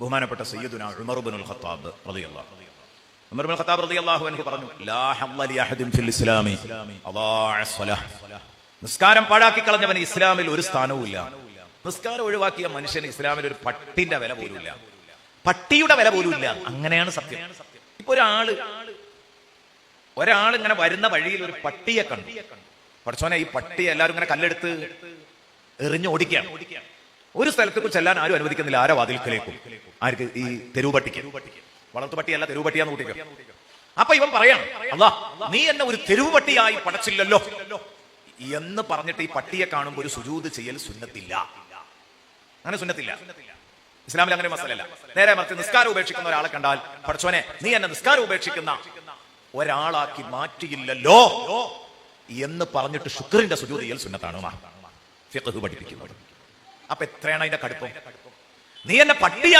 ബഹുമാനപ്പെട്ട സയ്യദുന ഉമർ ഇബ്നുൽ ഖത്താബ് റളിയല്ലാഹു ഖത്താബ് റളിയല്ലാഹു അൻഹു പറഞ്ഞു ലാ ഫിൽ നിസ്കാരം പാഴാക്കി കളഞ്ഞവന് ഇസ്ലാമിൽ ഒരു സ്ഥാനവുമില്ല നിസ്കാരം ഒഴിവാക്കിയ മനുഷ്യന് ഇസ്ലാമിൽ ഒരു പട്ടിന്റെ വില പോലുമില്ല പട്ടിയുടെ വില പോലുമില്ല അങ്ങനെയാണ് സത്യം. ഇപ്പൊ ഒരാൾ ഒരാൾ ഇങ്ങനെ വരുന്ന വഴിയിൽ ഒരു പട്ടിയെ കണ്ടു. പഠിച്ചോനെ ഈ പട്ടി എല്ലാവരും ഇങ്ങനെ കല്ലെടുത്ത് എറിഞ്ഞ് ഓടിക്കുകയാണ്. ഒരു സ്ഥലത്തേക്ക് ചെല്ലാൻ ആരും അനുവദിക്കുന്നില്ല. ആരോ വാതിൽക്കലേക്കും ആർക്ക് ഈ തെരുവുപട്ടിക്ക്? വളർത്തുപട്ടിയല്ല തെരുവുപട്ടിയാന്ന് കൂട്ടിക്ക അപ്പൊ ഇവൻ പറയാണ് അല്ലാ നീ എന്നെ ഒരു തെരുവുപട്ടിയായി പടച്ചില്ലല്ലോ. എന്ന് പറഞ്ഞിട്ട് ഈ പട്ടിയെ കാണുമ്പോൾ ഒരു സുജൂത് ചെയ്യൽ സുന്നത്തില്ല. അങ്ങനെ സുന്നത്തില്ല. ഇസ്ലാമിൽ അങ്ങനെ മസലല്ല. നേരെ മറിച്ച് നിസ്കാരം ഉപേക്ഷിക്കുന്ന ഒരാളെ കണ്ടാൽ പഠിച്ചോനെ നീ എന്നെ നിസ്കാരം ഉപേക്ഷിക്കുന്ന ഒരാളാക്കി മാറ്റിയില്ലല്ലോ. എന്ന് പറഞ്ഞിട്ട് ശുക്രന്റെ സുജൂത് ചെയ്യൽ സുന്നത്താണ് പഠിപ്പിക്കുന്നത് അപ്പൊ എത്രയാണ് അതിന്റെ കടുപ്പം? നീ എന്നെ പട്ടിയായി